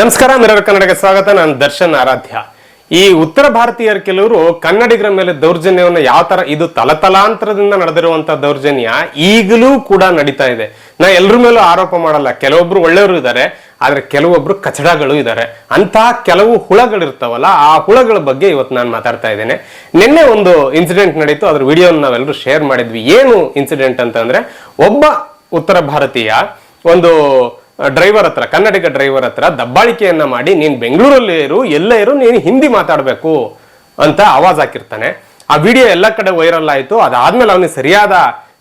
ನಮಸ್ಕಾರ, ಮಿರರ್ ಕನ್ನಡಕ್ಕೆ ಸ್ವಾಗತ. ನಾನು ದರ್ಶನ್ ಆರಾಧ್ಯ. ಈ ಉತ್ತರ ಭಾರತೀಯರ ಕೆಲವರು ಕನ್ನಡಿಗರ ಮೇಲೆ ದೌರ್ಜನ್ಯವನ್ನು ಯಾವ ತರ ಇದು ತಲತಲಾಂತರದಿಂದ ನಡೆದಿರುವಂತ ದೌರ್ಜನ್ಯ ಈಗಲೂ ಕೂಡ ನಡೀತಾ ಇದೆ. ನಾ ಎಲ್ರ ಮೇಲೂ ಆರೋಪ ಮಾಡಲ್ಲ. ಕೆಲವೊಬ್ರು ಒಳ್ಳೆಯವರು ಇದ್ದಾರೆ, ಆದ್ರೆ ಕೆಲವೊಬ್ರು ಕಚಡಗಳು ಇದ್ದಾರೆ. ಅಂತಹ ಕೆಲವು ಹುಳಗಳಿರ್ತಾವಲ್ಲ, ಆ ಹುಳಗಳ ಬಗ್ಗೆ ಇವತ್ತು ನಾನು ಮಾತಾಡ್ತಾ ಇದ್ದೇನೆ. ನಿನ್ನೆ ಒಂದು ಇನ್ಸಿಡೆಂಟ್ ನಡೀತು. ಅದ್ರ ವಿಡಿಯೋನ ನಾವೆಲ್ಲರೂ ಶೇರ್ ಮಾಡಿದ್ವಿ. ಏನು ಇನ್ಸಿಡೆಂಟ್ ಅಂತಂದ್ರೆ, ಒಬ್ಬ ಉತ್ತರ ಭಾರತೀಯ ಒಂದು ಡ್ರೈವರ್ ಹತ್ರ, ಕನ್ನಡಿಗ ಡ್ರೈವರ್ ಹತ್ರ ದಬ್ಬಾಳಿಕೆಯನ್ನ ಮಾಡಿ, ನೀನು ಬೆಂಗಳೂರಲ್ಲಿ ಇರು, ಎಲ್ಲೇ ಇರು, ನೀನು ಹಿಂದಿ ಮಾತಾಡಬೇಕು ಅಂತ ಆವಾಜ್ ಹಾಕಿರ್ತಾನೆ. ಆ ವಿಡಿಯೋ ಎಲ್ಲ ಕಡೆ ವೈರಲ್ ಆಯ್ತು. ಅದಾದ್ಮೇಲೆ ಅವನಿಗೆ ಸರಿಯಾದ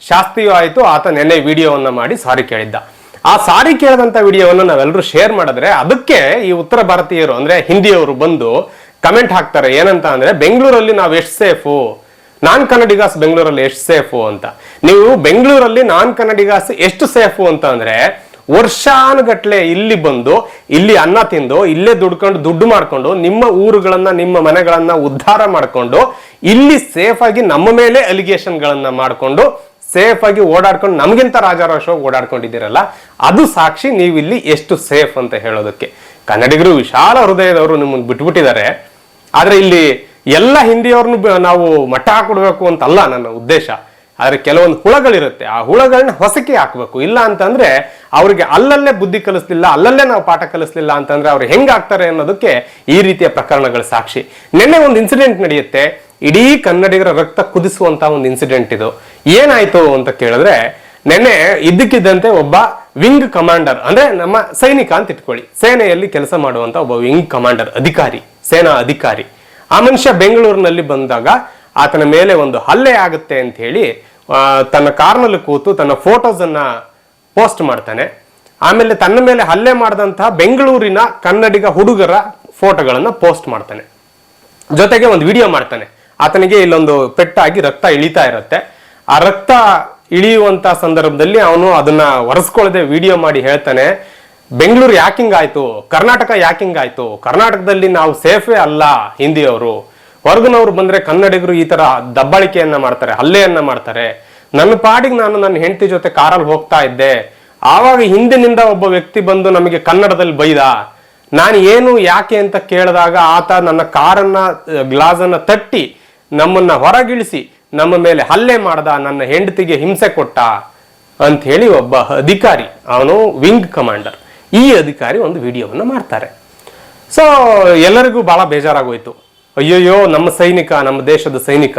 ಶಾಸ್ತಿಯೂ ಆಯ್ತು. ಆತ ನೆನ್ನೆ ವಿಡಿಯೋವನ್ನ ಮಾಡಿ ಸಾರಿ ಕೇಳಿದ್ದ. ಆ ಸಾರಿ ಕೇಳಿದಂಥ ವಿಡಿಯೋವನ್ನು ನಾವೆಲ್ಲರೂ ಶೇರ್ ಮಾಡಿದ್ರೆ ಅದಕ್ಕೆ ಈ ಉತ್ತರ ಭಾರತೀಯರು, ಅಂದ್ರೆ ಹಿಂದಿಯವರು ಬಂದು ಕಮೆಂಟ್ ಹಾಕ್ತಾರೆ. ಏನಂತ ಅಂದ್ರೆ, ಬೆಂಗಳೂರಲ್ಲಿ ನಾವು ಎಷ್ಟು ಸೇಫು? ನಾನ್ ಕನ್ನಡಿಗಾಸ್ ಬೆಂಗಳೂರಲ್ಲಿ ಎಷ್ಟು ಸೇಫು? ಅಂತ. ನೀವು ಬೆಂಗಳೂರಲ್ಲಿ ನಾನ್ ಕನ್ನಡಿಗಾಸ್ ಎಷ್ಟು ಸೇಫು ಅಂತ ಅಂದ್ರೆ ವರ್ಷಾನುಗಟ್ಲೆ ಇಲ್ಲಿ ಬಂದು, ಇಲ್ಲಿ ಅನ್ನ ತಿಂದು, ಇಲ್ಲೇ ದುಡ್ಕೊಂಡು, ದುಡ್ಡು ಮಾಡ್ಕೊಂಡು, ನಿಮ್ಮ ಊರುಗಳನ್ನ, ನಿಮ್ಮ ಮನೆಗಳನ್ನ ಉದ್ಧಾರ ಮಾಡ್ಕೊಂಡು, ಇಲ್ಲಿ ಸೇಫ್ ಆಗಿ ನಮ್ಮ ಮೇಲೆ ಅಲಿಗೇಷನ್ ಗಳನ್ನ ಮಾಡ್ಕೊಂಡು ಸೇಫ್ ಆಗಿ ಓಡಾಡ್ಕೊಂಡು, ನಮ್ಗಿಂತ ರಾಜಾರೋಷ ಓಡಾಡ್ಕೊಂಡಿದ್ದೀರಲ್ಲ, ಅದು ಸಾಕ್ಷಿ ನೀವು ಇಲ್ಲಿ ಎಷ್ಟು ಸೇಫ್ ಅಂತ ಹೇಳೋದಕ್ಕೆ. ಕನ್ನಡಿಗರು ವಿಶಾಲ ಹೃದಯದವರು ನಿಮ್ಮನ್ನು ಬಿಟ್ಬಿಟ್ಟಿದ್ದಾರೆ. ಆದ್ರೆ ಇಲ್ಲಿ ಎಲ್ಲ ಹಿಂದಿಯವ್ರನ್ನು ನಾವು ಮಟ್ಟ ಹಾಕೊಡ್ಬೇಕು ಅಂತಲ್ಲ ನನ್ನ ಉದ್ದೇಶ. ಆದ್ರೆ ಕೆಲವೊಂದು ಹುಳಗಳಿರುತ್ತೆ. ಆ ಹುಳಗಳನ್ನ ಹೊಸಕಿ ಹಾಕಬೇಕು. ಇಲ್ಲ ಅಂತಂದ್ರೆ ಅವ್ರಿಗೆ ಅಲ್ಲಲ್ಲೇ ಬುದ್ಧಿ ಕಲಿಸ್ಲಿಲ್ಲ, ಅಲ್ಲಲ್ಲೇ ನಾವು ಪಾಠ ಕಲಿಸ್ಲಿಲ್ಲ ಅಂತಂದ್ರೆ ಅವ್ರು ಹೆಂಗಾಗ್ತಾರೆ ಅನ್ನೋದಕ್ಕೆ ಈ ರೀತಿಯ ಪ್ರಕರಣಗಳ ಸಾಕ್ಷಿ. ನಿನ್ನೆ ಒಂದು ಇನ್ಸಿಡೆಂಟ್ ನಡೆಯುತ್ತೆ. ಇಡೀ ಕನ್ನಡಿಗರ ರಕ್ತ ಕುದಿಸುವಂತ ಒಂದು ಇನ್ಸಿಡೆಂಟ್ ಇದು. ಏನಾಯ್ತು ಅಂತ ಕೇಳಿದ್ರೆ, ನೆನ್ನೆ ಇದ್ದಕ್ಕಿದ್ದಂತೆ ಒಬ್ಬ ವಿಂಗ್ ಕಮಾಂಡರ್ ಅಂದ್ರೆ ನಮ್ಮ ಸೈನಿಕ ಅಂತ ಇಟ್ಕೊಳ್ಳಿ. ಸೇನೆಯಲ್ಲಿ ಕೆಲಸ ಮಾಡುವಂತ ಒಬ್ಬ ವಿಂಗ್ ಕಮಾಂಡರ್ ಅಧಿಕಾರಿ, ಸೇನಾ ಅಧಿಕಾರಿ. ಆ ಮನುಷ್ಯ ಬೆಂಗಳೂರಿನಲ್ಲಿ ಬಂದಾಗ ಆತನ ಮೇಲೆ ಒಂದು ಹಲ್ಲೆ ಆಗುತ್ತೆ ಅಂತ ಹೇಳಿ ತನ್ನ ಕಾರ್ನಲ್ಲಿ ಕೂತು ತನ್ನ ಫೋಟೋಸ್ ಅನ್ನ ಪೋಸ್ಟ್ ಮಾಡ್ತಾನೆ. ಆಮೇಲೆ ತನ್ನ ಮೇಲೆ ಹಲ್ಲೆ ಮಾಡಿದಂತಹ ಬೆಂಗಳೂರಿನ ಕನ್ನಡಿಗ ಹುಡುಗರ ಫೋಟೋಗಳನ್ನು ಪೋಸ್ಟ್ ಮಾಡ್ತಾನೆ. ಜೊತೆಗೆ ಒಂದು ವಿಡಿಯೋ ಮಾಡ್ತಾನೆ. ಆತನಿಗೆ ಇಲ್ಲೊಂದು ಪೆಟ್ಟಾಗಿ ರಕ್ತ ಇಳಿತಾ ಇರುತ್ತೆ. ಆ ರಕ್ತ ಇಳಿಯುವಂತ ಸಂದರ್ಭದಲ್ಲಿ ಅವನು ಅದನ್ನ ಒರೆಸ್ಕೊಳ್ಳದೆ ವಿಡಿಯೋ ಮಾಡಿ ಹೇಳ್ತಾನೆ, ಬೆಂಗಳೂರು ಯಾಕಿಂಗ್ ಆಯ್ತು ಕರ್ನಾಟಕ ಯಾಕಿಂಗ್ ಆಯ್ತು ಕರ್ನಾಟಕದಲ್ಲಿ ನಾವು ಸೇಫೇ ಅಲ್ಲ ಹಿಂದಿಯವರು. ಹೊರಗಿನವ್ರು ಬಂದ್ರೆ ಕನ್ನಡಿಗರು ಈ ತರ ದಬ್ಬಾಳಿಕೆಯನ್ನ ಮಾಡ್ತಾರೆ, ಹಲ್ಲೆಯನ್ನ ಮಾಡ್ತಾರೆ. ನನ್ನ ಪಾಡಿಗೆ ನಾನು ನನ್ನ ಹೆಂಡತಿ ಜೊತೆ ಕಾರಲ್ಲಿ ಹೋಗ್ತಾ ಇದ್ದೆ. ಆವಾಗ ಹಿಂದಿನಿಂದ ಒಬ್ಬ ವ್ಯಕ್ತಿ ಬಂದು ನಮಗೆ ಕನ್ನಡದಲ್ಲಿ ಬೈದ, ನಾನು ಏನು, ಯಾಕೆ ಅಂತ ಕೇಳಿದಾಗ ಆತ ನನ್ನ ಕಾರನ್ನ ಗ್ಲಾಸ್ ತಟ್ಟಿ ನಮ್ಮನ್ನ ಹೊರಗಿಳಿಸಿ ನಮ್ಮ ಮೇಲೆ ಹಲ್ಲೆ ಮಾಡ್ದ, ನನ್ನ ಹೆಂಡತಿಗೆ ಹಿಂಸೆ ಕೊಟ್ಟ ಅಂತ ಹೇಳಿ ಒಬ್ಬ ಅಧಿಕಾರಿ, ಅವನು ವಿಂಗ್ ಕಮಾಂಡರ್, ಈ ಅಧಿಕಾರಿ ಒಂದು ವಿಡಿಯೋವನ್ನ ಮಾಡ್ತಾರೆ. ಸೊ ಎಲ್ಲರಿಗೂ ಬಹಳ ಬೇಜಾರಾಗೋಯ್ತು. ಅಯ್ಯಯ್ಯೋ, ನಮ್ಮ ಸೈನಿಕ, ನಮ್ಮ ದೇಶದ ಸೈನಿಕ.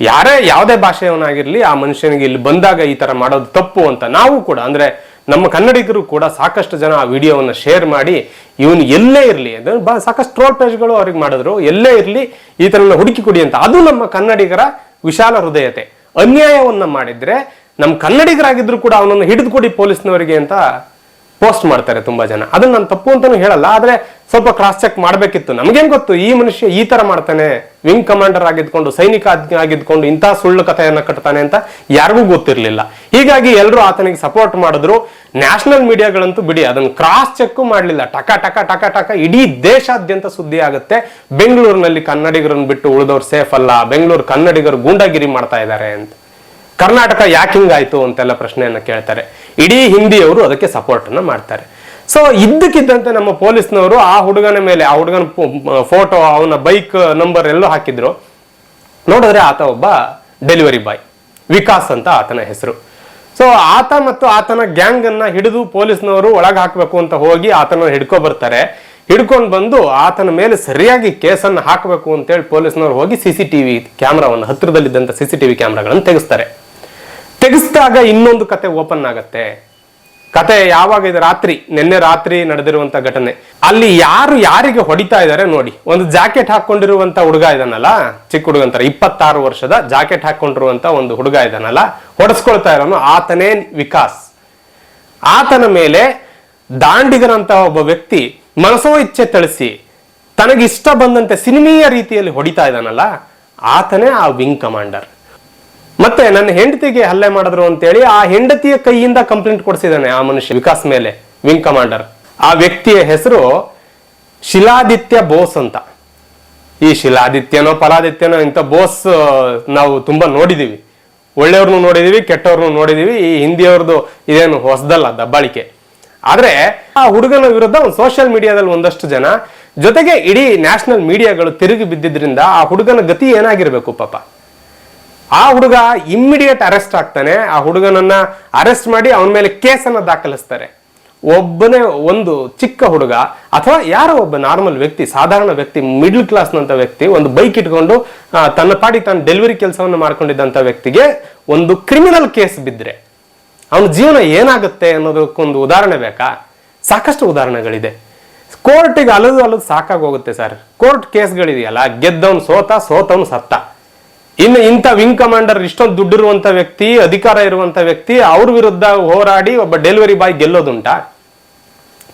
ಯಾರೇ ಯಾವುದೇ ಭಾಷೆಯವನಾಗಿರಲಿ, ಆ ಮನುಷ್ಯನಿಗೆ ಇಲ್ಲಿ ಬಂದಾಗ ಈ ತರ ಮಾಡೋದು ತಪ್ಪು ಅಂತ ನಾವು ಕೂಡ, ಅಂದ್ರೆ ನಮ್ಮ ಕನ್ನಡಿಗರು ಕೂಡ ಸಾಕಷ್ಟು ಜನ ಆ ವಿಡಿಯೋವನ್ನು ಶೇರ್ ಮಾಡಿ, ಇವನು ಎಲ್ಲೇ ಇರಲಿ? ಸಾಕಷ್ಟು ಟ್ರೋಲ್ ಪೇಜ್ಗಳು ಅವ್ರಿಗೆ ಮಾಡಿದ್ರು. ಎಲ್ಲೇ ಇರಲಿ? ಈ ತರ ಹುಡುಕಿ ಕೊಡಿ ಅಂತ. ಅದು ನಮ್ಮ ಕನ್ನಡಿಗರ ವಿಶಾಲ ಹೃದಯತೆ. ಅನ್ಯಾಯವನ್ನ ಮಾಡಿದ್ರೆ, ನಮ್ಮ ಕನ್ನಡಿಗರಾಗಿದ್ರು ಕೂಡ ಅವನನ್ನು ಹಿಡಿದು ಕೊಡಿ ಪೊಲೀಸ್ನವರಿಗೆ ಅಂತ ಪೋಸ್ಟ್ ಮಾಡ್ತಾರೆ ತುಂಬಾ ಜನ. ಅದನ್ನ ನಾನು ತಪ್ಪು ಅಂತಾನು ಹೇಳಲ್ಲ, ಆದ್ರೆ ಸ್ವಲ್ಪ ಕ್ರಾಸ್ ಚೆಕ್ ಮಾಡ್ಬೇಕಿತ್ತು. ನಮಗೇನ್ ಗೊತ್ತು? ಈ ಮನುಷ್ಯ ಈ ತರ ಮಾಡ್ತಾನೆ. ವಿಂಗ್ ಕಮಾಂಡರ್ ಆಗಿದ್ಕೊಂಡು, ಸೈನಿಕ ಆಗಿದ್ಕೊಂಡು ಇಂತಹ ಸುಳ್ಳು ಕಥೆಯನ್ನ ಕಟ್ತಾನೆ ಅಂತ ಯಾರಿಗೂ ಗೊತ್ತಿರಲಿಲ್ಲ. ಹೀಗಾಗಿ ಎಲ್ಲರೂ ಆತನಿಗೆ ಸಪೋರ್ಟ್ ಮಾಡಿದ್ರು. ನ್ಯಾಷನಲ್ ಮೀಡಿಯಾಗಳಂತೂ ಬಿಡಿ, ಅದನ್ನ ಕ್ರಾಸ್ ಚೆಕ್ ಮಾಡಲಿಲ್ಲ. ಟಕ ಟಕ ಟಕ ಟಕ, ಇಡೀ ದೇಶಾದ್ಯಂತ ಸುದ್ದಿ ಆಗುತ್ತೆ. ಬೆಂಗಳೂರಿನಲ್ಲಿ ಕನ್ನಡಿಗರನ್ನು ಬಿಟ್ಟು ಉಳಿದವ್ರು ಸೇಫ್ ಅಲ್ಲ. ಬೆಂಗಳೂರು ಕನ್ನಡಿಗರು ಗೂಂಡಾಗಿರಿ ಮಾಡ್ತಾ ಇದ್ದಾರೆ ಅಂತ. ಕರ್ನಾಟಕ ಯಾಕಿಂಗ್ ಆಯ್ತು ಅಂತೆಲ್ಲ ಪ್ರಶ್ನೆಯನ್ನ ಕೇಳ್ತಾರೆ. ಇಡೀ ಹಿಂದಿಯವರು ಅದಕ್ಕೆ ಸಪೋರ್ಟ್ ಅನ್ನ ಮಾಡ್ತಾರೆ. ಸೊ ಇದ್ದಕ್ಕಿದ್ದಂತೆ ನಮ್ಮ ಪೊಲೀಸ್ನವರು ಆ ಹುಡುಗನ ಮೇಲೆ, ಆ ಹುಡುಗನ ಫೋಟೋ ಅವನ ಬೈಕ್ ನಂಬರ್ ಎಲ್ಲೋ ಹಾಕಿದ್ರು. ನೋಡಿದ್ರೆ ಆತ ಒಬ್ಬ ಡೆಲಿವರಿ ಬಾಯ್ ವಿಕಾಸ್ ಅಂತ ಆತನ ಹೆಸರು. ಸೊ ಆತ ಮತ್ತು ಆತನ ಗ್ಯಾಂಗ್ ಅನ್ನ ಹಿಡಿದು ಪೊಲೀಸ್ನವರು ಒಳಗೆ ಹಾಕಬೇಕು ಅಂತ ಹೋಗಿ ಆತನ ಹಿಡ್ಕೊ ಬರ್ತಾರೆ. ಹಿಡ್ಕೊಂಡು ಬಂದು ಆತನ ಮೇಲೆ ಸರಿಯಾಗಿ ಕೇಸನ್ನು ಹಾಕಬೇಕು ಅಂತೇಳಿ ಪೊಲೀಸ್ನವರು ಹೋಗಿ ಸಿ ಸಿ ಟಿವಿ ಕ್ಯಾಮ್ರಾವನ್ನು ಹತ್ತಿರದಲ್ಲಿದ್ದಂಥ ಸಿ ಸಿ ಟಿವಿ ಕ್ಯಾಮ್ರಾಗಳನ್ನು ತೆಗೆಸ್ತಾರೆ. ತೆಗೆಸಿದಾಗ ಇನ್ನೊಂದು ಕತೆ ಓಪನ್ ಆಗತ್ತೆ. ಕತೆ ಯಾವಾಗ ಇದು? ರಾತ್ರಿ. ನಿನ್ನೆ ರಾತ್ರಿ ನಡೆದಿರುವಂತ ಘಟನೆ. ಅಲ್ಲಿ ಯಾರು ಯಾರಿಗೆ ಹೊಡಿತಾ ಇದ್ದಾರೆ ನೋಡಿ. ಒಂದು ಜಾಕೆಟ್ ಹಾಕೊಂಡಿರುವಂತ ಹುಡುಗ ಇದಾನಲ್ಲ, ಚಿಕ್ಕ ಹುಡುಗ ಅಂತಾರೆ. ಇಪ್ಪತ್ತಾರು ವರ್ಷದ ಜಾಕೆಟ್ ಹಾಕೊಂಡಿರುವಂತ ಒಂದು ಹುಡುಗ ಇದಾನಲ್ಲ, ಹೊಡೆಸ್ಕೊಳ್ತಾ ಇರೋನು ಆತನೇ ವಿಕಾಸ್. ಆತನ ಮೇಲೆ ದಾಂಡಿಗರಂತ ಒಬ್ಬ ವ್ಯಕ್ತಿ ಮನಸೋ ಇಚ್ಛೆ ತಳಿಸಿ ತನಗಿಷ್ಟ ಬಂದಂತೆ ಸಿನಿಮೀಯ ರೀತಿಯಲ್ಲಿ ಹೊಡಿತಾ ಇದ್ದಾನಲ್ಲ ಆತನೇ ಆ ವಿಂಗ್ ಕಮಾಂಡರ್ ಮತ್ತೆ ನನ್ನ ಹೆಂಡತಿಗೆ ಹಲ್ಲೆ ಮಾಡಿದ್ರು ಅಂತೇಳಿ ಆ ಹೆಂಡತಿಯ ಕೈಯಿಂದ ಕಂಪ್ಲೇಂಟ್ ಕೊಡಿಸಿದ್ದಾನೆ ಆ ಮನುಷ್ಯ, ವಿಕಾಸ್ ಮೇಲೆ ವಿಂಗ್ ಕಮಾಂಡರ್ ಆ ವ್ಯಕ್ತಿಯ ಹೆಸರು ಶಿಲಾದಿತ್ಯ ಬೋಸ್ ಅಂತ. ಈ ಶಿಲಾದಿತ್ಯನೋ ಪರಾದಿತ್ಯನೋ ಇಂಥ ಬೋಸ್ ನಾವು ತುಂಬಾ ನೋಡಿದೀವಿ. ಒಳ್ಳೆಯವ್ರನ್ನು ನೋಡಿದೀವಿ, ಕೆಟ್ಟವ್ರನ್ನು ನೋಡಿದೀವಿ. ಈ ಹಿಂದಿಯವ್ರದ್ದು ಇದೇನು ಹೊಸದಲ್ಲ, ದಬ್ಬಾಳಿಕೆ. ಆದ್ರೆ ಆ ಹುಡುಗನ ವಿರುದ್ಧ ಒಂದು ಸೋಷಿಯಲ್ ಮೀಡಿಯಾದಲ್ಲಿ ಒಂದಷ್ಟು ಜನ, ಜೊತೆಗೆ ಇಡೀ ನ್ಯಾಷನಲ್ ಮೀಡಿಯಾಗಳು ತಿರುಗಿ ಬಿದ್ದಿದ್ರಿಂದ ಆ ಹುಡುಗನ ಗತಿ ಏನಾಗಿರ್ಬೇಕು ಪಾಪ. ಆ ಹುಡುಗ ಇಮ್ಮಿಡಿಯೇಟ್ ಅರೆಸ್ಟ್ ಆಗ್ತಾನೆ. ಆ ಹುಡುಗನನ್ನ ಅರೆಸ್ಟ್ ಮಾಡಿ ಅವನ ಮೇಲೆ ಕೇಸನ್ನ ದಾಖಲಿಸ್ತಾರೆ. ಒಬ್ಬನೇ ಒಂದು ಚಿಕ್ಕ ಹುಡುಗ ಅಥವಾ ಯಾರೋ ಒಬ್ಬ ನಾರ್ಮಲ್ ವ್ಯಕ್ತಿ, ಸಾಧಾರಣ ವ್ಯಕ್ತಿ ಮಿಡ್ಲ್ ಕ್ಲಾಸ್ನಂತ ವ್ಯಕ್ತಿ, ಒಂದು ಬೈಕ್ ಇಟ್ಕೊಂಡು ತನ್ನ ಪಾಡಿ ತನ್ನ ಡೆಲಿವರಿ ಕೆಲಸವನ್ನು ಮಾಡ್ಕೊಂಡಿದ್ದಂಥ ವ್ಯಕ್ತಿಗೆ ಒಂದು ಕ್ರಿಮಿನಲ್ ಕೇಸ್ ಬಿದ್ದರೆ ಅವನ ಜೀವನ ಏನಾಗುತ್ತೆ ಅನ್ನೋದಕ್ಕೊಂದು ಉದಾಹರಣೆ ಬೇಕಾ? ಸಾಕಷ್ಟು ಉದಾಹರಣೆಗಳಿದೆ. ಕೋರ್ಟಿಗೆ ಅಲದು ಅಲದು ಸಾಕಾಗೋಗುತ್ತೆ ಸರ್. ಕೋರ್ಟ್ ಕೇಸ್ಗಳಿದೆಯಲ್ಲ ಗೆದ್ದವನು ಸೋತ, ಸೋತವನು ಸತ್ತ. ಇನ್ನು ಇಂಥ ವಿಂಗ್ ಕಮಾಂಡರ್ ಇಷ್ಟೊಂದು ದುಡ್ಡಿರುವಂತ ವ್ಯಕ್ತಿ, ಅಧಿಕಾರ ಇರುವಂತ ವ್ಯಕ್ತಿ, ಅವ್ರ ವಿರುದ್ಧ ಹೋರಾಡಿ ಒಬ್ಬ ಡೆಲಿವರಿ ಬಾಯ್ ಗೆಲ್ಲೋದುಂಟಾ.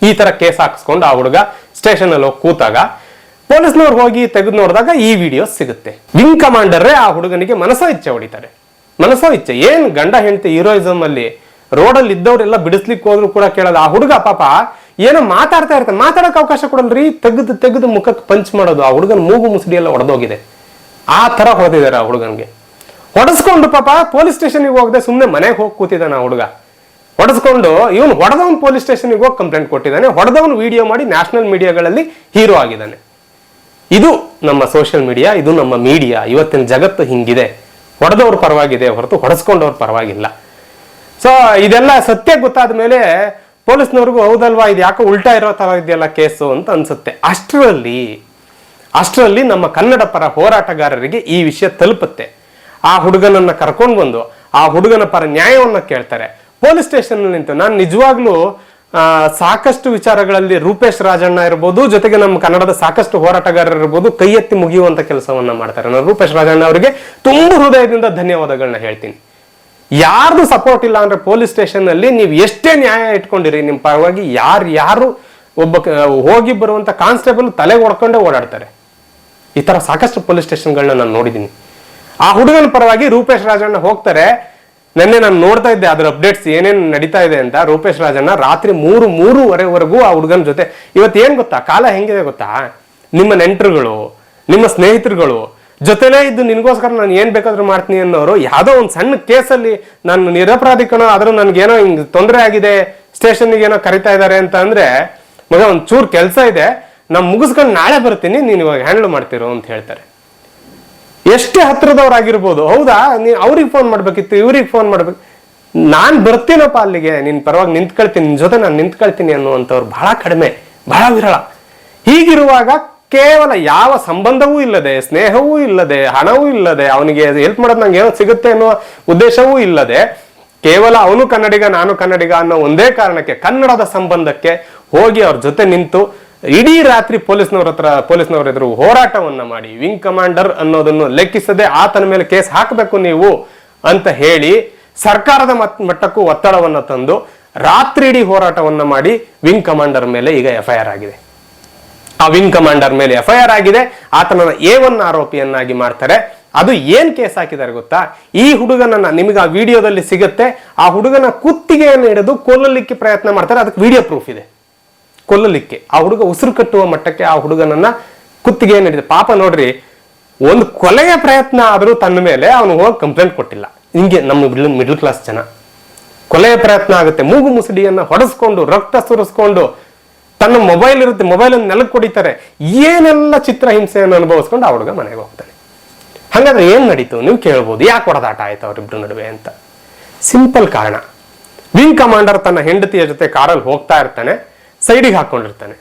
ಈ ತರ ಕೇಸ್ ಹಾಕಿಸ್ಕೊಂಡು ಆ ಹುಡುಗ ಸ್ಟೇಷನ್ ಅಲ್ಲಿ ಹೋಗಿ ಕೂತಾಗ ಪೊಲೀಸ್ನವ್ರು ಹೋಗಿ ತೆಗೆದು ನೋಡಿದಾಗ ಈ ವಿಡಿಯೋ ಸಿಗುತ್ತೆ. ವಿಂಗ್ ಕಮಾಂಡರ್ ಆ ಹುಡುಗನಿಗೆ ಮನಸೋ ಇಚ್ಛೆ ಹೊಡಿತಾರೆ. ಮನಸೋ ಇಚ್ಛೆ. ಏನ್ ಗಂಡ, ಹೆಂಡತಿ ಹೀರೋಯಿಸಮ್ ಅಲ್ಲಿ ರೋಡಲ್ಲಿ ಇದ್ದವರೆಲ್ಲ ಬಿಡಿಸ್ಲಿಕ್ಕೆ ಹೋದ್ರು ಕೂಡ ಕೇಳಲ್ಲ. ಆ ಹುಡುಗ ಪಾಪ ಏನೋ ಮಾತಾಡ್ತಾ ಇರ್ತಾನೆ. ಮಾತಾಡಕ್ ಅವಕಾಶ ಕೊಡಲ್ರಿ? ತೆಗೆದು ತೆಗೆದು ಮುಖಕ್ಕೆ ಪಂಚ್ ಮಾಡೋದು. ಆ ಹುಡುಗನ ಮೂಗು ಮುಸುಡಿ ಎಲ್ಲ ಹೊಡೆದೋಗಿದೆ ಆ ತರ ಹೊಡೆದಿದ್ದಾರೆ ಆ ಹುಡುಗನ್ಗೆ. ಹೊಡೆಸ್ಕೊಂಡು ಪಾಪ ಪೊಲೀಸ್ ಸ್ಟೇಷನ್ಗೆ ಹೋಗದೆ ಸುಮ್ಮನೆ ಮನೆಗೆ ಹೋಗಿ ಕೂತಿದ್ದಾನೆ ಆ ಹುಡುಗ. ಹೊಡೆಸ್ಕೊಂಡು ಇವನು ಹೊಡೆದವನ್ ಪೊಲೀಸ್ ಸ್ಟೇಷನ್ಗೆ ಹೋಗಿ ಕಂಪ್ಲೇಂಟ್ ಕೊಟ್ಟಿದ್ದಾನೆ, ಹೊಡೆದವನು ವಿಡಿಯೋ ಮಾಡಿ ನ್ಯಾಷನಲ್ ಮೀಡಿಯಾಗಳಲ್ಲಿ ಹೀರೋ ಆಗಿದ್ದಾನೆ. ಇದು ನಮ್ಮ ಸೋಷಿಯಲ್ ಮೀಡಿಯಾ, ಇದು ನಮ್ಮ ಮೀಡಿಯಾ. ಇವತ್ತಿನ ಜಗತ್ತು ಹಿಂಗಿದೆ. ಹೊಡೆದವ್ರ ಪರವಾಗಿದೆ ಹೊರತು ಹೊಡೆಸ್ಕೊಂಡವ್ರ ಪರವಾಗಿಲ್ಲ. ಸೊ ಇದೆಲ್ಲ ಸತ್ಯ ಗೊತ್ತಾದ ಮೇಲೆ ಪೊಲೀಸ್ನವ್ರಿಗೂ ಹೌದಲ್ವಾ ಇದು ಯಾಕೋ ಉಲ್ಟಾ ಇರೋ ತರ ಇದೆಯಲ್ಲ ಕೇಸು ಅಂತ ಅನ್ಸುತ್ತೆ. ಅಷ್ಟರಲ್ಲಿ ಅಷ್ಟರಲ್ಲಿ ನಮ್ಮ ಕನ್ನಡ ಪರ ಹೋರಾಟಗಾರರಿಗೆ ಈ ವಿಷಯ ತಲುಪುತ್ತೆ. ಆ ಹುಡುಗನನ್ನ ಕರ್ಕೊಂಡು ಬಂದು, ಆ ಹುಡುಗನ ಪರ ನ್ಯಾಯವನ್ನ ಕೇಳ್ತಾರೆ. ಪೊಲೀಸ್ ಸ್ಟೇಷನ್ ನಿಂತು, ನಾನು ನಿಜವಾಗ್ಲೂ ಸಾಕಷ್ಟು ವಿಚಾರಗಳಲ್ಲಿ ರೂಪೇಶ್ ರಾಜಣ್ಣ ಇರ್ಬೋದು, ಜೊತೆಗೆ ನಮ್ಮ ಕನ್ನಡದ ಸಾಕಷ್ಟು ಹೋರಾಟಗಾರರು ಇರ್ಬೋದು, ಕೈ ಎತ್ತಿ ಮುಗಿಯುವಂತ ಕೆಲಸವನ್ನ ಮಾಡ್ತಾರೆ. ನಾನು ರೂಪೇಶ್ ರಾಜಣ್ಣ ಅವರಿಗೆ ತುಂಬ ಹೃದಯದಿಂದ ಧನ್ಯವಾದಗಳನ್ನ ಹೇಳ್ತೀನಿ. ಯಾರ್ದು ಸಪೋರ್ಟ್ ಇಲ್ಲ ಅಂದ್ರೆ ಪೊಲೀಸ್ ಸ್ಟೇಷನ್ ಅಲ್ಲಿ ನೀವು ಎಷ್ಟೇ ನ್ಯಾಯ ಇಟ್ಕೊಂಡಿರಿ ನಿಮ್ಮ ಪರವಾಗಿ ಯಾರು ಯಾರು ಒಬ್ಬ ಹೋಗಿ ಬರುವಂತ ಕಾನ್ಸ್ಟೇಬಲ್ ತಲೆಗೆ ಹೊಡ್ಕೊಂಡೇ ಓಡಾಡ್ತಾರೆ. ಈ ತರ ಸಾಕಷ್ಟು ಪೊಲೀಸ್ ಸ್ಟೇಷನ್ಗಳನ್ನ ನಾನು ನೋಡಿದ್ದೀನಿ ಆ ಹುಡುಗನ ಪರವಾಗಿ ರೂಪೇಶ್ ರಾಜಣ್ಣ ಹೋಗ್ತಾರೆ. ನಿನ್ನೆ ನಾನು ನೋಡ್ತಾ ಇದ್ದೆ, ಅದ್ರ ಅಪ್ಡೇಟ್ಸ್ ಏನೇನು ನಡೀತಾ ಇದೆ ಅಂತ. ರೂಪೇಶ್ ರಾಜಣ್ಣ ರಾತ್ರಿ ಮೂರು, ಮೂರುವರೆವರೆಗೂ ಆ ಹುಡುಗನ ಜೊತೆ. ಇವತ್ತು ಏನ್ ಗೊತ್ತಾ? ಕಾಲ ಹೆಂಗಿದೆ ಗೊತ್ತಾ? ನಿಮ್ಮ ನೆಂಟರುಗಳು, ನಿಮ್ಮ ಸ್ನೇಹಿತರುಗಳು, ಜೊತೆಲೇ ಇದ್ದು ನಿನಗೋಸ್ಕರ ನಾನು ಏನ್ ಬೇಕಾದ್ರೂ ಮಾಡ್ತೀನಿ ಅನ್ನೋರು ಯಾವುದೋ ಒಂದು ಸಣ್ಣ ಕೇಸಲ್ಲಿ ನಾನು ನಿರಪರಾಧಿಕನೋ ಆದರೂ ನನಗೇನೋ ಹಿಂಗ್ ತೊಂದರೆ ಆಗಿದೆ ಸ್ಟೇಷನ್ಗೆ ಏನೋ ಕರಿತಾ ಇದ್ದಾರೆ ಅಂತ ಅಂದ್ರೆ, ಮಗ ಒಂಚೂರು ಚೂರ್ ಕೆಲಸ ಇದೆ. ನಾನು ಮುಗಿಸ್ಕೊಂಡು ನಾಳೆ ಬರ್ತೀನಿ, ನೀನು ಇವಾಗ ಹ್ಯಾಂಡಲ್ ಮಾಡ್ತಿರೋ ಅಂತ ಹೇಳ್ತಾರೆ. ಎಷ್ಟೇ ಹತ್ರದವ್ರಾಗಿರ್ಬೋದು, ಹೌದಾ? ನೀ ಅವ್ರಿಗೆ ಫೋನ್ ಮಾಡ್ಬೇಕಿತ್ತು, ಇವ್ರಿಗೆ ಫೋನ್ ಮಾಡ್ಬೇಕು. ನಾನ್ ಬರ್ತೀನಪ್ಪ ಅಲ್ಲಿಗೆ ನಿನ್ನ ಪರವಾಗಿ ನಿಂತ್ಕೊಳ್ತೀನಿ ನಿನ್ನ ಜೊತೆ ನಾನು ನಿಂತ್ಕೊಳ್ತೀನಿ ಅನ್ನುವಂಥವ್ರು ಬಹಳ ಕಡಿಮೆ, ಬಹಳ ವಿರಳ. ಹೀಗಿರುವಾಗ ಕೇವಲ ಯಾವ ಸಂಬಂಧವೂ ಇಲ್ಲದೆ, ಸ್ನೇಹವೂ ಇಲ್ಲದೆ, ಹಣವೂ ಇಲ್ಲದೆ, ಅವನಿಗೆ ಹೆಲ್ಪ್ ಮಾಡೋದು ನಂಗೆ ಏನೋ ಸಿಗುತ್ತೆ ಅನ್ನೋ ಉದ್ದೇಶವೂ ಇಲ್ಲದೆ, ಕೇವಲ ಅವನು ಕನ್ನಡಿಗ, ನಾನು ಕನ್ನಡಿಗ ಅನ್ನೋ ಒಂದೇ ಕಾರಣಕ್ಕೆ, ಕನ್ನಡದ ಸಂಬಂಧಕ್ಕೆ ಹೋಗಿ ಅವ್ರ ಜೊತೆ ನಿಂತು ಇಡೀ ರಾತ್ರಿ ಪೊಲೀಸ್ನವ್ರ ಹತ್ರ, ಪೊಲೀಸ್ನವ್ರ ಎದುರು ಹೋರಾಟವನ್ನ ಮಾಡಿ ವಿಂಗ್ ಕಮಾಂಡರ್ ಅನ್ನೋದನ್ನು ಲೆಕ್ಕಿಸದೆ ಆತನ ಮೇಲೆ ಕೇಸ್ ಹಾಕಬೇಕು ನೀವು ಅಂತ ಹೇಳಿ ಸರ್ಕಾರದ ಮಟ್- ಮಟ್ಟಕ್ಕೂ ಒತ್ತಡವನ್ನ ತಂದು ರಾತ್ರಿ ಇಡೀ ಹೋರಾಟವನ್ನ ಮಾಡಿ ವಿಂಗ್ ಕಮಾಂಡರ್ ಮೇಲೆ ಈಗ ಎಫ್ಐಆರ್ ಆಗಿದೆ. ಆ ವಿಂಗ್ ಕಮಾಂಡರ್ ಮೇಲೆ ಎಫ್ಐಆರ್ ಆಗಿದೆ. ಆತನನ್ನ ಎ ಒನ್ ಆರೋಪಿಯನ್ನಾಗಿ ಮಾಡ್ತಾರೆ. ಅದು ಏನ್ ಕೇಸ್ ಹಾಕಿದ್ದಾರೆ ಗೊತ್ತಾ? ಈ ಹುಡುಗನನ್ನ ನಿಮಗೆ ಆ ವಿಡಿಯೋದಲ್ಲಿ ಸಿಗುತ್ತೆ. ಆ ಹುಡುಗನ ಕುತ್ತಿಗೆಯನ್ನು ಹಿಡಿದು ಕೊಲ್ಲಲಿಕ್ಕೆ ಪ್ರಯತ್ನ ಮಾಡ್ತಾರೆ. ಅದಕ್ಕೆ ವಿಡಿಯೋ ಪ್ರೂಫ್ ಇದೆ. ಕೊಲ್ಲಲಿಕ್ಕೆ, ಆ ಹುಡುಗ ಉಸಿರು ಕಟ್ಟುವ ಮಟ್ಟಕ್ಕೆ ಆ ಹುಡುಗನನ್ನ ಕುತ್ತಿಗೆ ನಡೆದಿದೆ ಪಾಪ ನೋಡ್ರಿ, ಒಂದು ಕೊಲೆಯ ಪ್ರಯತ್ನ ಆದರೂ ತನ್ನ ಮೇಲೆ ಅವನು ಹೋಗಿ ಕಂಪ್ಲೇಂಟ್ ಕೊಟ್ಟಿಲ್ಲ. ಹಿಂಗೆ ನಮ್ಮ ಮಿಡ್ಲ್ ಕ್ಲಾಸ್ ಜನ. ಕೊಲೆಯ ಪ್ರಯತ್ನ ಆಗುತ್ತೆ. ಮೂಗು ಮುಸುಡಿಯನ್ನ ಹೊಡೆಸ್ಕೊಂಡು, ರಕ್ತ ಸುರಿಸ್ಕೊಂಡು, ತನ್ನ ಮೊಬೈಲ್ ಇರುತ್ತೆ ಮೊಬೈಲ್ ನೆಲಕ್ಕೆ ಕೊಡಿತಾರೆ ಏನೆಲ್ಲ ಚಿತ್ರ ಹಿಂಸೆಯನ್ನು ಅನುಭವಿಸ್ಕೊಂಡು ಆ ಹುಡುಗ ಮನೆಗೆ ಹೋಗ್ತಾನೆ. ಹಾಗಾದ್ರೆ ಏನ್ ನಡೀತು? ನೀವು ಕೇಳ್ಬೋದು. ಯಾಕೆ ಹೊಡೆದಾಟ ಆಯ್ತು ಅವರಿಬ್ರು ನಡುವೆ ಅಂತ. ಸಿಂಪಲ್ ಕಾರಣ. ವಿಂಗ್ ಕಮಾಂಡರ್ ತನ್ನ ಹೆಂಡತಿಯ ಜೊತೆ ಕಾರಲ್ಲಿ ಹೋಗ್ತಾ ಇರ್ತಾನೆ. ಸೈಡಿಗೆ ಹಾಕೊಂಡಿರ್ತಾನೆ.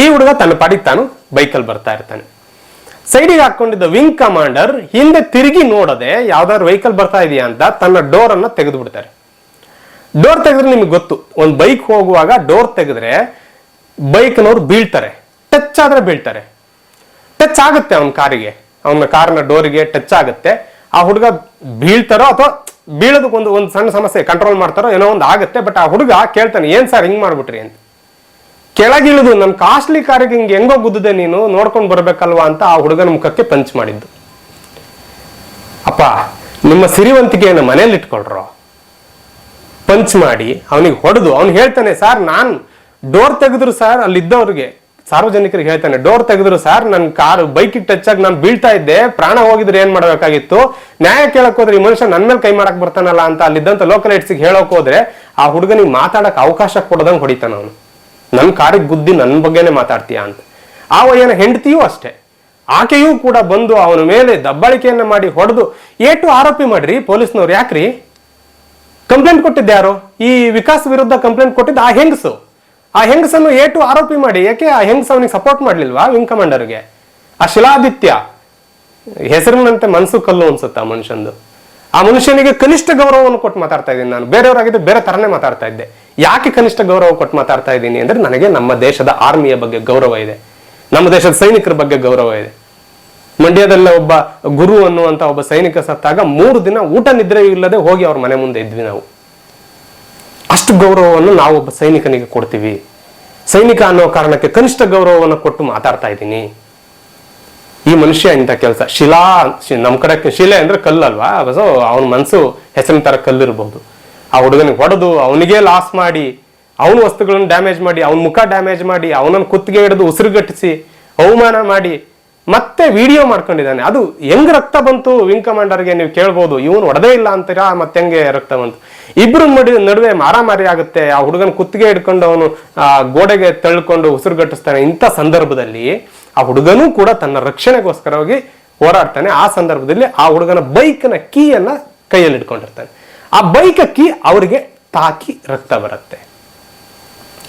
ಈ ಹುಡುಗ ತನ್ನ ಪಾಡಿಗೆ ತಾನು ಬೈಕಲ್ಲಿ ಬರ್ತಾ ಇರ್ತಾನೆ. ಸೈಡಿಗೆ ಹಾಕೊಂಡಿದ್ದ ವಿಂಗ್ ಕಮಾಂಡರ್ ಹಿಂದೆ ತಿರುಗಿ ನೋಡದೆ ಯಾವ್ದಾದ್ರು ವೆಹಿಕಲ್ ಬರ್ತಾ ಇದೆಯಾ ಅಂತ ತನ್ನ ಡೋರ್ ಅನ್ನ ತೆಗೆದು ಬಿಡ್ತಾರೆ ಡೋರ್ ತೆಗೆದ್ರೆ ನಿಮ್ಗೆ ಗೊತ್ತು, ಒಂದು ಬೈಕ್ ಹೋಗುವಾಗ ಡೋರ್ ತೆಗೆದ್ರೆ ಬೈಕ್ನವ್ರು ಬೀಳ್ತಾರೆ ಟಚ್ ಆದ್ರೆ ಬೀಳ್ತಾರೆ. ಟಚ್ ಆಗುತ್ತೆ ಅವನ ಕಾರಿಗೆ, ಅವನ ಕಾರ್ನ ಡೋರಿಗೆ ಟಚ್ ಆಗುತ್ತೆ. ಆ ಹುಡುಗ ಬೀಳ್ತಾರೋ ಅಥವಾ ಬೀಳೋದಕ್ಕೆ ಒಂದು ಒಂದು ಸಣ್ಣ ಸಮಸ್ಯೆ ಕಂಟ್ರೋಲ್ ಮಾಡ್ತಾರೋ ಏನೋ ಒಂದು ಆಗುತ್ತೆ ಬಟ್ ಆ ಹುಡುಗ ಕೇಳ್ತಾನೆ, ಏನ್ ಸರ್ ಹಿಂಗ್ ಮಾಡ್ಬಿಟ್ರಿ? ಅಂತ. ಕೆಳಗಿಳಿದು ನನ್ನ ಕಾಸ್ಟ್ಲಿ ಕಾರಿಗೆ ಹಿಂಗೆ ಹೆಂಗೋ ಗುದ್ದಿದೆ ನೀನು, ನೋಡ್ಕೊಂಡು ಬರ್ಬೇಕಲ್ವಾ? ಅಂತ ಆ ಹುಡುಗನ ಮುಖಕ್ಕೆ ಪಂಚ್ ಮಾಡಿದ್ದು. ಅಪ್ಪ, ನಿಮ್ಮ ಸಿರಿವಂತಿಕೆಯನ್ನು ಮನೇಲಿ ಇಟ್ಕೊಳ್ರೋ? ಪಂಚ್ ಮಾಡಿ, ಅವನಿಗೆ ಹೊಡೆದು, ಅವ್ನು ಹೇಳ್ತಾನೆ ಸರ್ ನಾನು ಡೋರ್ ತೆಗೆದ್ರು ಸರ್ ಅಲ್ಲಿದ್ದವ್ರಿಗೆ ಸಾರ್ವಜನಿಕರಿಗೆ ಹೇಳ್ತಾನೆ ಡೋರ್ ತೆಗೆದ್ರು ಸರ್ ನನ್ನ ಕಾರ್ ಬೈಕ್ ಟಚ್ ಆಗಿ ನಾನು ಬೀಳ್ತಾ ಇದ್ದೆ, ಪ್ರಾಣ ಹೋಗಿದ್ರೆ ಏನ್ ಮಾಡಬೇಕಾಗಿತ್ತು? ನ್ಯಾಯ ಕೇಳಕ್ ಹೋದ್ರೆ ಈ ಮನುಷ್ಯ ನನ್ ಮೇಲೆ ಕೈ ಮಾಡಕ್ ಬರ್ತಾನಲ್ಲ ಅಂತ ಅಲ್ಲಿದ್ದಂತ ಲೋಕಲ್ಗೆ ಹೇಳಕ್ ಹೋದ್ರೆ ಆ ಹುಡುಗನಿಗೆ ಮಾತಾಡಕ್ ಅವಕಾಶ ಕೊಡದಂಗ್ ಹೊಡಿತಾನ ಅವನು. ನನ್ನ ಕಾರಿಗೆ ಗುದ್ದಿ ನನ್ನ ಬಗ್ಗೆನೇ ಮಾತಾಡ್ತೀಯ ಅಂತ. ಆ ವಯ್ಯನ ಹೆಂಡತಿಯೂ ಅಷ್ಟೇ. ಆಕೆಯೂ ಕೂಡ ಬಂದು ಅವನ ಮೇಲೆ ದಬ್ಬಾಳಿಕೆಯನ್ನ ಮಾಡಿ ಹೊಡೆದು ಏಟು ಆರೋಪಿ ಮಾಡ್ರಿ, ಪೊಲೀಸ್ನವ್ರು ಯಾಕ್ರಿ? ಕಂಪ್ಲೇಂಟ್ ಕೊಟ್ಟಿದ್ದೆ ಯಾರು? ಈ ವಿಕಾಸ್ ವಿರುದ್ಧ ಕಂಪ್ಲೇಂಟ್ ಕೊಟ್ಟಿದ್ದ ಆ ಹೆಂಗಸು? ಆ ಹೆಂಗಸನ್ನು ಟು ಆರೋಪಿ ಮಾಡಿ, ಯಾಕೆ ಆ ಹೆಂಗಸ ಅವನಿಗೆ ಸಪೋರ್ಟ್ ಮಾಡ್ಲಿಲ್ವಾ ವಿಂಗ್ ಕಮಾಂಡರ್ಗೆ ಆ ಶಿಲಾದಿತ್ಯ, ಹೆಸರಿನಂತೆ ಮನಸ್ಸು ಕಲ್ಲು ಅನ್ಸುತ್ತೆ ಆ ಮನುಷ್ಯಂದು. ಆ ಮನುಷ್ಯನಿಗೆ ಕನಿಷ್ಠ ಗೌರವವನ್ನು ಕೊಟ್ಟು ಮಾತಾಡ್ತಾ ಇದ್ದೀನಿ ನಾನು. ಬೇರೆಯವರಾಗಿದ್ದು ಬೇರೆ ತರನೇ ಮಾತಾಡ್ತಾ ಇದ್ದೆ. ಯಾಕೆ ಕನಿಷ್ಠ ಗೌರವ ಕೊಟ್ಟು ಮಾತಾಡ್ತಾ ಇದ್ದೀನಿ ಅಂದ್ರೆ ನನಗೆ ನಮ್ಮ ದೇಶದ ಆರ್ಮಿಯ ಬಗ್ಗೆ ಗೌರವ ಇದೆ. ನಮ್ಮ ದೇಶದ ಸೈನಿಕರ ಬಗ್ಗೆ ಗೌರವ ಇದೆ. ಮಂಡ್ಯದಲ್ಲ ಒಬ್ಬ ಗುರು ಅನ್ನುವಂತ ಒಬ್ಬ ಸೈನಿಕ ಸತ್ತಾಗ ಮೂರು ದಿನ ಊಟ ನಿದ್ರೆ ಇಲ್ಲದೆ ಹೋಗಿ ಅವ್ರ ಮನೆ ಮುಂದೆ ಇದ್ವಿ ನಾವು. ಅಷ್ಟು ಗೌರವವನ್ನು ನಾವು ಒಬ್ಬ ಸೈನಿಕನಿಗೆ ಕೊಡ್ತೀವಿ. ಸೈನಿಕ ಅನ್ನೋ ಕಾರಣಕ್ಕೆ ಕನಿಷ್ಠ ಗೌರವವನ್ನು ಕೊಟ್ಟು ಮಾತಾಡ್ತಾ ಇದ್ದೀನಿ. ಈ ಮನುಷ್ಯ ಇಂಥ ಕೆಲಸ. ಶಿಲಾ ನಮ್ಮ ನಮ್ ಕಡೆ ಶಿಲೆ ಅಂದ್ರೆ ಕಲ್ಲಲ್ವಾ? ಸೊ ಅವನ ಮನಸ್ಸು ಹೆಸರಿನ ತರ ಕಲ್ಲಿರ್ಬೋದು. ಆ ಹುಡುಗನಿಗೆ ಹೊಡೆದು ಅವನಿಗೆ ಲಾಸ್ ಮಾಡಿ, ಅವನ ವಸ್ತುಗಳನ್ನು ಡ್ಯಾಮೇಜ್ ಮಾಡಿ, ಅವನ ಮುಖ ಡ್ಯಾಮೇಜ್ ಮಾಡಿ, ಅವನನ್ನು ಕುತ್ತಿಗೆ ಹಿಡಿದು ಉಸಿರುಗಟ್ಟಿಸಿ, ಅವಮಾನ ಮಾಡಿ, ಮತ್ತೆ ವಿಡಿಯೋ ಮಾಡ್ಕೊಂಡಿದ್ದಾನೆ. ಅದು ಹೆಂಗ್ ರಕ್ತ ಬಂತು? ವಿಂಗ್ ಕಮಾಂಡರ್ಗೆ ನೀವು ಕೇಳ್ಬೋದು. ಇವನು ಹೊಡೆದೇ ಇಲ್ಲ ಅಂತೀರಾ? ಮತ್ತೆ ಹೆಂಗೆ ರಕ್ತ ಬಂತು? ಇಬ್ರು ಮಡಿ ನಡುವೆ ಮಾರಾಮಾರಿ ಆಗುತ್ತೆ. ಆ ಹುಡುಗನ ಕುತ್ತಿಗೆ ಹಿಡ್ಕೊಂಡು ಅವನು, ಆ, ಗೋಡೆಗೆ ತಳ್ಕೊಂಡು ಉಸಿರುಗಟ್ಟಿಸ್ತಾನೆ ಇಂಥ ಸಂದರ್ಭದಲ್ಲಿ ಆ ಹುಡುಗನೂ ಕೂಡ ತನ್ನ ರಕ್ಷಣೆಗೋಸ್ಕರವಾಗಿ ಹೋರಾಡ್ತಾನೆ. ಆ ಸಂದರ್ಭದಲ್ಲಿ ಆ ಹುಡುಗನ ಬೈಕ್ನ ಕೀಯನ್ನ ಕೈಯಲ್ಲಿ ಇಟ್ಕೊಂಡಿರ್ತಾನೆ. ಆ ಬೈಕ್ ಕೀ ಅವರಿಗೆ ತಾಕಿ ರಕ್ತ ಬರುತ್ತೆ.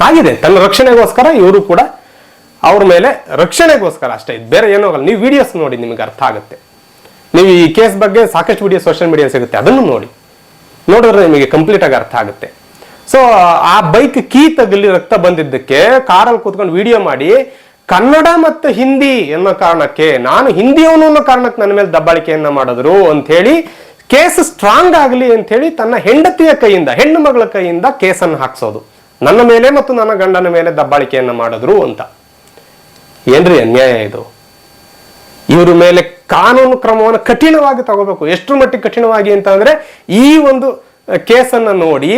ಆಗಿದೆ, ತನ್ನ ರಕ್ಷಣೆಗೋಸ್ಕರ ಇವರು ಕೂಡ ಅವ್ರ ಮೇಲೆ ರಕ್ಷಣೆಗೋಸ್ಕರ ಅಷ್ಟೇ. ಬೇರೆ ಏನೋ ಆಗಲ್ಲ. ನೀವು ವಿಡಿಯೋಸ್ ನೋಡಿ, ನಿಮಗೆ ಅರ್ಥ ಆಗುತ್ತೆ. ನೀವು ಈ ಕೇಸ್ ಬಗ್ಗೆ ಸಾಕಷ್ಟು ವಿಡಿಯೋ ಸೋಷಿಯಲ್ ಮೀಡಿಯಾ ಸಿಗುತ್ತೆ. ಅದನ್ನು ನೋಡಿ. ನೋಡಿದ್ರೆ ನಿಮಗೆ ಕಂಪ್ಲೀಟ್ ಆಗಿ ಅರ್ಥ ಆಗುತ್ತೆ. ಸೊ ಆ ಬೈಕ್ ಕೀ ತಗಲಿ ರಕ್ತ ಬಂದಿದ್ದಕ್ಕೆ ಕಾರಲ್ಲಿ ಕೂತ್ಕೊಂಡು ವಿಡಿಯೋ ಮಾಡಿ, ಕನ್ನಡ ಮತ್ತು ಹಿಂದಿ ಅನ್ನೋ ಕಾರಣಕ್ಕೆ, ನಾನು ಹಿಂದಿಯವನು ಅನ್ನೋ ಕಾರಣಕ್ಕೆ ನನ್ನ ಮೇಲೆ ದಬ್ಬಾಳಿಕೆಯನ್ನ ಮಾಡಿದ್ರು ಅಂತ ಹೇಳಿ ಕೇಸ್ ಸ್ಟ್ರಾಂಗ್ ಆಗಲಿ ಅಂತ ಹೇಳಿ ತನ್ನ ಹೆಂಡತಿಯ ಕೈಯಿಂದ, ಹೆಣ್ಣು ಮಗಳ ಕೈಯಿಂದ ಕೇಸನ್ನು ಹಾಕ್ಸೋದು. ನನ್ನ ಮೇಲೆ ಮತ್ತು ನನ್ನ ಗಂಡನ ಮೇಲೆ ದಬ್ಬಾಳಿಕೆಯನ್ನ ಮಾಡಿದ್ರು ಅಂತ. ಏನ್ರಿ ಅನ್ಯಾಯ ಇದು? ಇವ್ರ ಮೇಲೆ ಕಾನೂನು ಕ್ರಮವನ್ನು ಕಠಿಣವಾಗಿ ತಗೋಬೇಕು. ಎಷ್ಟು ಮಟ್ಟಿಗೆ ಕಠಿಣವಾಗಿ ಅಂತ ಅಂದ್ರೆ ಈ ಒಂದು ಕೇಸನ್ನ ನೋಡಿ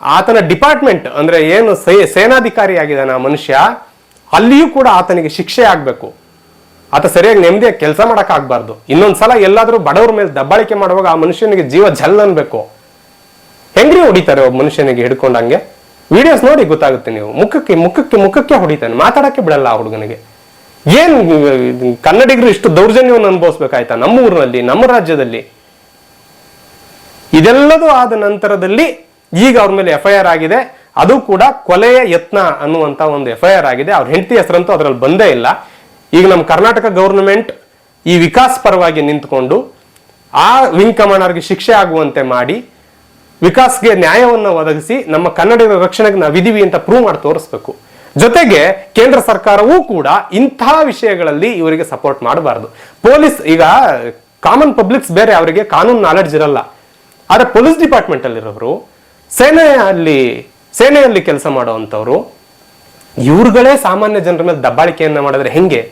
ಆತನ ಡಿಪಾರ್ಟ್ಮೆಂಟ್ ಅಂದ್ರೆ ಏನು ಸೇನಾಧಿಕಾರಿ ಆಗಿದ್ದಾನೆ ಆ ಮನುಷ್ಯ, ಅಲ್ಲಿಯೂ ಕೂಡ ಆತನಿಗೆ ಶಿಕ್ಷೆ ಆಗ್ಬೇಕು. ಆತ ಸರಿಯಾಗಿ ನೆಮ್ಮದಿಯಾಗಿ ಕೆಲಸ ಮಾಡಕ್ ಆಗ್ಬಾರ್ದು. ಇನ್ನೊಂದ್ಸಲ ಎಲ್ಲಾದ್ರೂ ಬಡವ್ರ ಮೇಲೆ ದಬ್ಬಾಳಿಕೆ ಮಾಡುವಾಗ ಆ ಮನುಷ್ಯನಿಗೆ ಜೀವ ಜಲ್ ಅನ್ಬೇಕು. ಹೆಂಗ್ರಿ ಹೊಡಿತಾರೆ ಒಬ್ಬ ಮನುಷ್ಯನಿಗೆ ಹಿಡ್ಕೊಂಡಂಗೆ? ವಿಡಿಯೋಸ್ ನೋಡಿ ಗೊತ್ತಾಗುತ್ತೆ ನೀವು. ಮುಖಕ್ಕೆ ಮುಖಕ್ಕೆ ಮುಖಕ್ಕೆ ಹೊಡಿತಾನೆ. ಮಾತಾಡಕ್ಕೆ ಬಿಡಲ್ಲ ಆ ಹುಡುಗನಿಗೆ. ಏನ್ ಕನ್ನಡಿಗರು ಇಷ್ಟು ದೌರ್ಜನ್ಯವನ್ನು ಅನುಭವಿಸ್ಬೇಕಾಯ್ತಾ? ನಮ್ಮ ಊರಿನಲ್ಲಿ, ನಮ್ಮ ರಾಜ್ಯದಲ್ಲಿ. ಇದೆಲ್ಲದೂ ಆದ ನಂತರದಲ್ಲಿ ಈಗ ಅವ್ರ ಮೇಲೆ ಎಫ್ ಐ ಆರ್ ಆಗಿದೆ. ಅದು ಕೂಡ ಕೊಲೆಯ ಯತ್ನ ಅನ್ನುವಂತ ಒಂದು ಎಫ್ ಐ ಆರ್ ಆಗಿದೆ. ಅವ್ರ ಹೆಂಡತಿ ಹೆಸರಂತೂ ಅದರಲ್ಲಿ ಬಂದೇ ಇಲ್ಲ. ಈಗ ನಮ್ಮ ಕರ್ನಾಟಕ ಗೌರ್ನಮೆಂಟ್ ಈ ವಿಕಾಸ್ ಪರವಾಗಿ ನಿಂತ್ಕೊಂಡು ಆ ವಿಂಗ್ ಕಮಾಂಡರ್ಗೆ ಶಿಕ್ಷೆ ಆಗುವಂತೆ ಮಾಡಿ ವಿಕಾಸ್ಗೆ ನ್ಯಾಯವನ್ನು ಒದಗಿಸಿ ನಮ್ಮ ಕನ್ನಡಿಗರ ರಕ್ಷಣೆಗೆ ನಾವು ವಿಧಿವಿ ಅಂತ ಪ್ರೂವ್ ಮಾಡಿ ತೋರಿಸ್ಬೇಕು. ಜೊತೆಗೆ ಕೇಂದ್ರ ಸರ್ಕಾರವೂ ಕೂಡ ಇಂತಹ ವಿಷಯಗಳಲ್ಲಿ ಇವರಿಗೆ ಸಪೋರ್ಟ್ ಮಾಡಬಾರದು. ಪೊಲೀಸ್ ಈಗ ಕಾಮನ್ ಪಬ್ಲಿಕ್ಸ್ ಬೇರೆ ಅವರಿಗೆ ಕಾನೂನು ನಾಲೆಡ್ಜ್ ಇರಲ್ಲ. ಆದರೆ ಪೊಲೀಸ್ ಡಿಪಾರ್ಟ್ಮೆಂಟ್ ಅಲ್ಲಿರೋರು ಸೇನೆಯಲ್ಲಿ ಸೇನೆಯಲ್ಲಿ ಕೆಲಸ ಮಾಡುವಂಥವ್ರು, ಇವ್ರುಗಳೇ ಸಾಮಾನ್ಯ ಜನರ ಮೇಲೆ ದಬ್ಬಾಳಿಕೆಯನ್ನ ಮಾಡಿದ್ರೆ ಹೆಂಗೆ?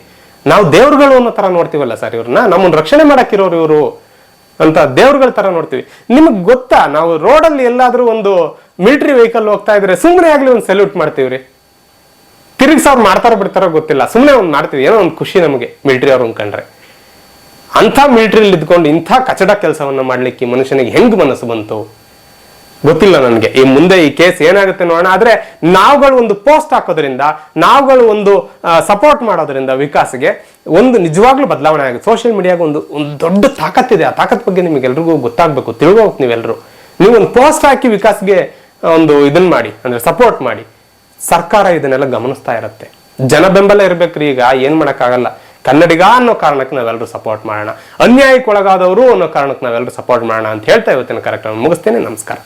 ನಾವು ದೇವ್ರುಗಳು ಅನ್ನೋ ತರ ನೋಡ್ತೀವಲ್ಲ ಸರ್ ಇವ್ರನ್ನ? ನಮ್ಮನ್ನ ರಕ್ಷಣೆ ಮಾಡಕ್ಕಿರೋರು ಇವರು ಅಂತ ದೇವ್ರುಗಳ ತರ ನೋಡ್ತೀವಿ. ನಿಮಗ್ ಗೊತ್ತಾ? ನಾವು ರೋಡಲ್ಲಿ ಎಲ್ಲಾದ್ರೂ ಒಂದು ಮಿಲಿಟರಿ ವೆಹಿಕಲ್ ಹೋಗ್ತಾ ಇದ್ರೆ ಸುಮ್ಮನೆ ಆಗ್ಲಿ ಒಂದು ಸಲ್ಯೂಟ್ ಮಾಡ್ತೀವ್ರಿ. ತಿರುಗಿಸ್ ಅವ್ರು ಮಾಡ್ತಾರೋ ಬಿಡ್ತಾರೋ ಗೊತ್ತಿಲ್ಲ. ಸುಮ್ಮನೆ ಒಂದು ಮಾಡ್ತೀವಿ. ಏನೋ ಒಂದು ಖುಷಿ ನಮಗೆ ಮಿಲಿಟರಿ ಅವ್ರು ಕಂಡ್ರೆ. ಅಂಥ ಮಿಲ್ಟ್ರಿಲಿ ಇದ್ಕೊಂಡು ಇಂಥ ಕಚಡ ಕೆಲಸವನ್ನ ಮಾಡ್ಲಿಕ್ಕೆ ಮನುಷ್ಯನಿಗೆ ಹೆಂಗ್ ಮನಸ್ಸು ಬಂತು? ಗೊತ್ತಿಲ್ಲ ನನಗೆ. ಈ ಮುಂದೆ ಈ ಕೇಸ್ ಏನಾಗುತ್ತೆ ನೋಡೋಣ. ಆದರೆ ನಾವುಗಳು ಒಂದು ಪೋಸ್ಟ್ ಹಾಕೋದ್ರಿಂದ, ನಾವುಗಳು ಒಂದು ಸಪೋರ್ಟ್ ಮಾಡೋದ್ರಿಂದ ವಿಕಾಸ್ಗೆ ಒಂದು ನಿಜವಾಗ್ಲೂ ಬದಲಾವಣೆ ಆಗುತ್ತೆ. ಸೋಷಿಯಲ್ ಮೀಡಿಯಾಗ ಒಂದು ಒಂದು ದೊಡ್ಡ ತಾಕತ್ತಿದೆ ಆ ತಾಕತ್ ಬಗ್ಗೆ ನಿಮಗೆ ಗೊತ್ತಾಗಬೇಕು. ತಿಳ್ಕೋಬೇಕು ನೀವೆಲ್ಲರೂ ನೀವು ಒಂದು ಪೋಸ್ಟ್ ಹಾಕಿ ವಿಕಾಸ್ಗೆ ಒಂದು ಇದನ್ನ ಮಾಡಿ. ಅಂದರೆ ಸಪೋರ್ಟ್ ಮಾಡಿ. ಸರ್ಕಾರ ಇದನ್ನೆಲ್ಲ ಗಮನಿಸ್ತಾ ಇರುತ್ತೆ. ಜನ ಬೆಂಬಲ ಇರ್ಬೇಕ್ರಿ ಈಗ, ಏನ್ ಮಾಡಕ್ಕಾಗಲ್ಲ. ಕನ್ನಡಿಗ ಅನ್ನೋ ಕಾರಣಕ್ಕೆ ನಾವೆಲ್ಲರೂ ಸಪೋರ್ಟ್ ಮಾಡೋಣ. ಅನ್ಯಾಯಕ್ಕೊಳಗಾದವರು ಅನ್ನೋ ಕಾರಣಕ್ಕೆ ನಾವೆಲ್ಲರೂ ಸಪೋರ್ಟ್ ಮಾಡೋಣ ಅಂತ ಹೇಳ್ತಾ ಇವತ್ತಿನ ಕಾರ್ಯಕ್ರಮ ಮುಗಿಸ್ತೇನೆ. ನಮಸ್ಕಾರ.